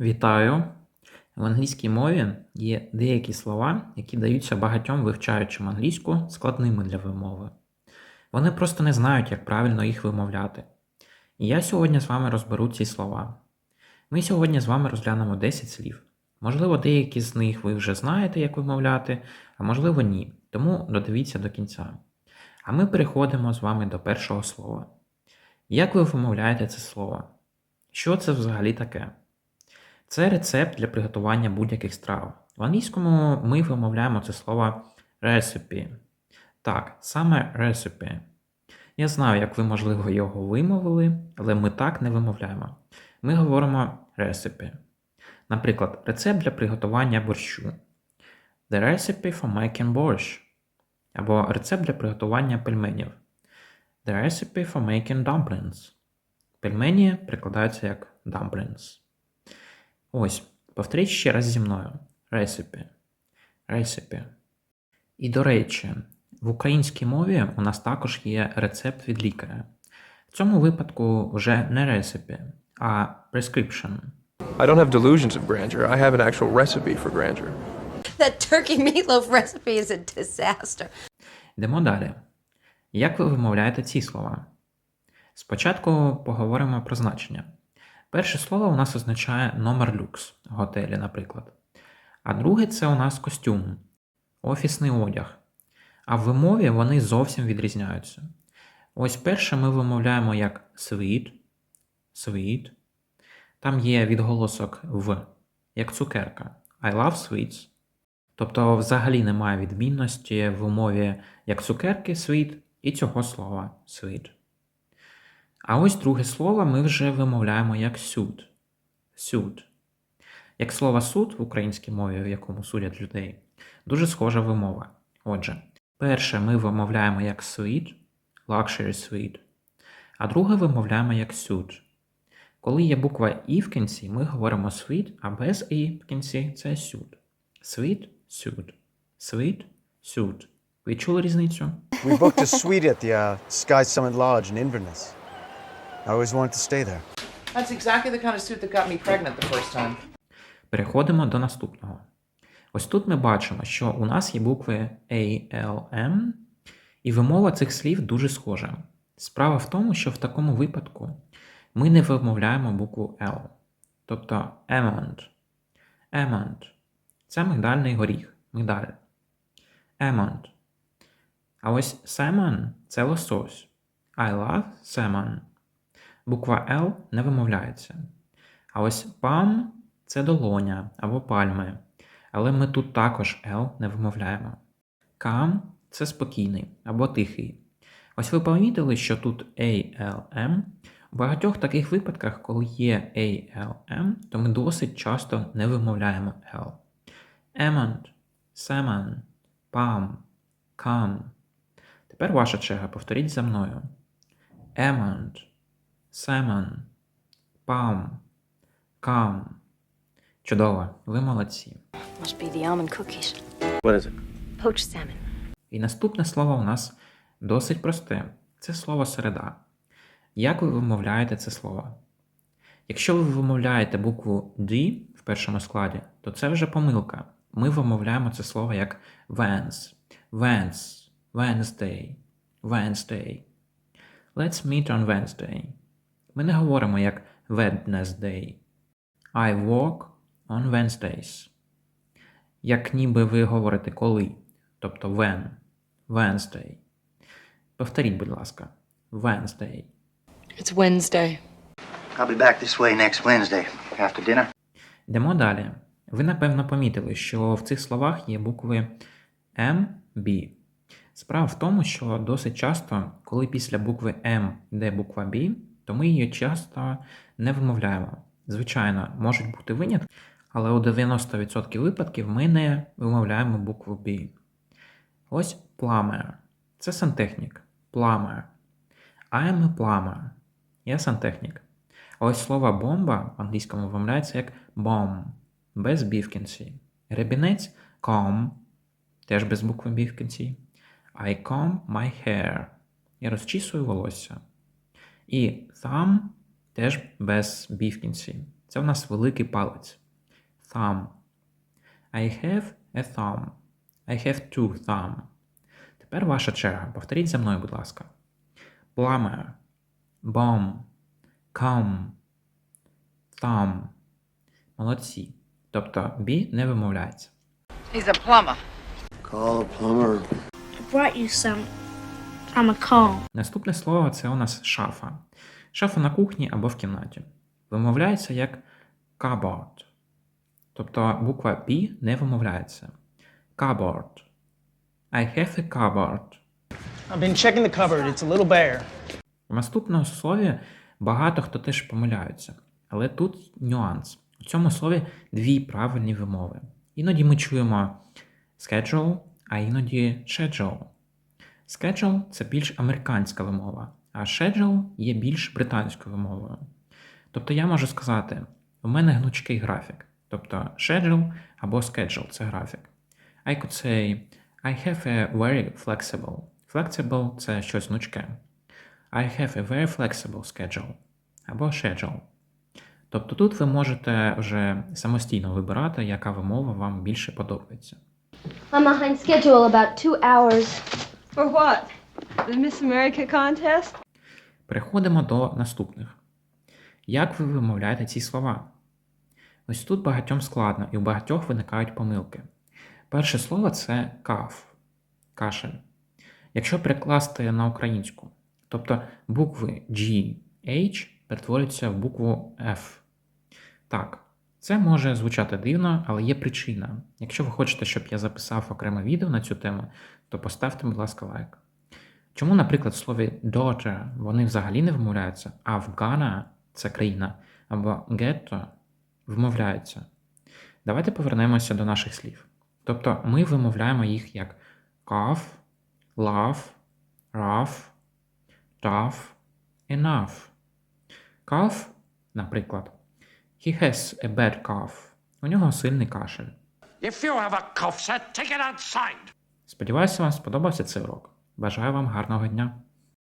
Вітаю! В англійській мові є деякі слова, які даються багатьом вивчаючим англійську складними для вимови. Вони просто не знають, як правильно їх вимовляти. І я сьогодні з вами розберу ці слова. Ми сьогодні з вами розглянемо 10 слів. Можливо, деякі з них ви вже знаєте, як вимовляти, а можливо ні. Тому додивіться до кінця. А ми переходимо з вами до першого слова. Як ви вимовляєте це слово? Що це взагалі таке? Це рецепт для приготування будь-яких страв. В англійському ми вимовляємо це слово recipe. Так, саме recipe. Я знаю, як ви, можливо, його вимовили, але ми так не вимовляємо. Ми говоримо recipe. Наприклад, рецепт для приготування борщу. The recipe for making borscht. Або рецепт для приготування пельменів. The recipe for making dumplings. Пельмені прикладаються як dumplings. Ось, повторіть ще раз зі мною. Recipe. Recipe. І до речі, в українській мові у нас також є рецепт від лікаря. В цьому випадку вже не recipe, а prescription. I don't have delusions of grandeur. I have an actual recipe for grandeur. That turkey meatloaf recipe is a disaster. Йдемо далі. Як ви вимовляєте ці слова? Спочатку поговоримо про значення. Перше слово у нас означає номер люкс готелі, наприклад. А друге це у нас костюм, офісний одяг. А в вимові вони зовсім відрізняються. Ось перше ми вимовляємо як sweet, sweet. Там є відголосок в, як цукерка. I love sweets. Тобто, взагалі немає відмінності в умові як цукерки sweet і цього слова sweet. А ось друге слово ми вже вимовляємо як суд. Суд. Як слово суд в українській мові, в якому судять людей, дуже схожа вимова. Отже, перше ми вимовляємо як sweet, luxury suite, а друге вимовляємо як suit. Коли є буква І в кінці, ми говоримо sweet, а без І в кінці це suit. Sweet, suit. Sweet, suit. Ви чули різницю? We booked a suite at the uh, Sky Summit Lodge in Inverness. I always wanted to stay there. That's exactly the kind of suit that got me pregnant the first time. Переходимо до наступного. Ось тут ми бачимо, що у нас є букви A, L, M, і вимова цих слів дуже схожа. Справа в тому, що в такому випадку ми не вимовляємо букву L. Тобто Emond. Emond. Це мигдальний горіх. Мигдаль. Emond. А ось salmon – це лосось. I love salmon. Буква L не вимовляється. А ось palm – це долоня або пальми. Але ми тут також L не вимовляємо. Calm – це спокійний або тихий. Ось ви помітили, що тут ALM. У багатьох таких випадках, коли є ALM, то ми досить часто не вимовляємо L. Emond, salmon, palm, calm. Тепер ваша черга. Повторіть за мною. Emond, salmon, palm, calm. Чудово, ви молодці. Must be the almond cookies. What is it? Poached salmon. І наступне слово у нас досить просте. Це слово середа. Як ви вимовляєте це слово? Якщо ви вимовляєте букву D в першому складі, то це вже помилка. Ми вимовляємо це слово як Vans, Vans, Wednesday, Wednesday. Let's meet on Wednesday. Ми не говоримо як Wednesday. I work on Wednesdays. Як ніби ви говорите коли, тобто when, Wednesday. Повторіть, будь ласка, Wednesday. It's Wednesday. I'll be back this way next Wednesday after dinner. Йдемо далі. Ви напевно помітили, що в цих словах є букви M, B. Справа в тому, що досить часто, коли після букви М йде буква B, то ми її часто не вимовляємо. Звичайно, можуть бути винятки, але у 90% випадків ми не вимовляємо букву B. Ось plumber. Це сантехнік. Plumber. I am a plumber. Я сантехнік. Ось слово бомба в англійському вимовляється як bomb, без бі в кінці. Ребінець comb, теж без букви бі в кінці. I comb my hair. Я розчісую волосся. І thumb теж без бі в кінці. Це у нас великий палець. Thumb. I have a thumb. I have two thumb. Тепер ваша черга. Повторіть за мною, будь ласка. Plumber. Bomb. Come. Thumb. Молодці. Тобто B не вимовляється. He's a plumber. Call a plumber. I brought you some. I'm a comb. Наступне слово це у нас шафа. Шафа на кухні або в кімнаті. Вимовляється як cupboard. Тобто буква P не вимовляється. Cupboard. I have a cupboard. I've been checking the cupboard. It's a little bare. В наступному слові багато хто теж помиляються. Але тут нюанс. У цьому слові дві правильні вимови. Іноді ми чуємо schedule, а іноді schedule. Schedule – це більш американська вимова, а schedule є більш британською вимовою. Тобто я можу сказати, у мене гнучкий графік. Тобто schedule або schedule – це графік. I could say, I have a very flexible. Flexible – це щось гнучке. I have a very flexible schedule або schedule. Тобто тут ви можете вже самостійно вибирати, яка вимова вам більше подобається. I'm behind schedule about two hours. For what? The Miss America contest? Переходимо до наступних. Як ви вимовляєте ці слова? Ось тут багатьом складно і у багатьох виникають помилки. Перше слово це каф, кашель. Якщо перекласти на українську, тобто букви G, H перетворюються в букву F. Так, це може звучати дивно, але є причина. Якщо ви хочете, щоб я записав окреме відео на цю тему, то поставте, будь ласка, лайк. Чому, наприклад, в слові daughter вони взагалі не вимовляються, а в Ghana – це країна, або ghetto вимовляються? Давайте повернемося до наших слів. Тобто ми вимовляємо їх як cough, laugh, rough, tough, enough. Cough, наприклад, he has a bad cough. У нього сильний кашель. If you have a cough, sir, take it outside. Сподіваюся, вам сподобався цей урок. Бажаю вам гарного дня!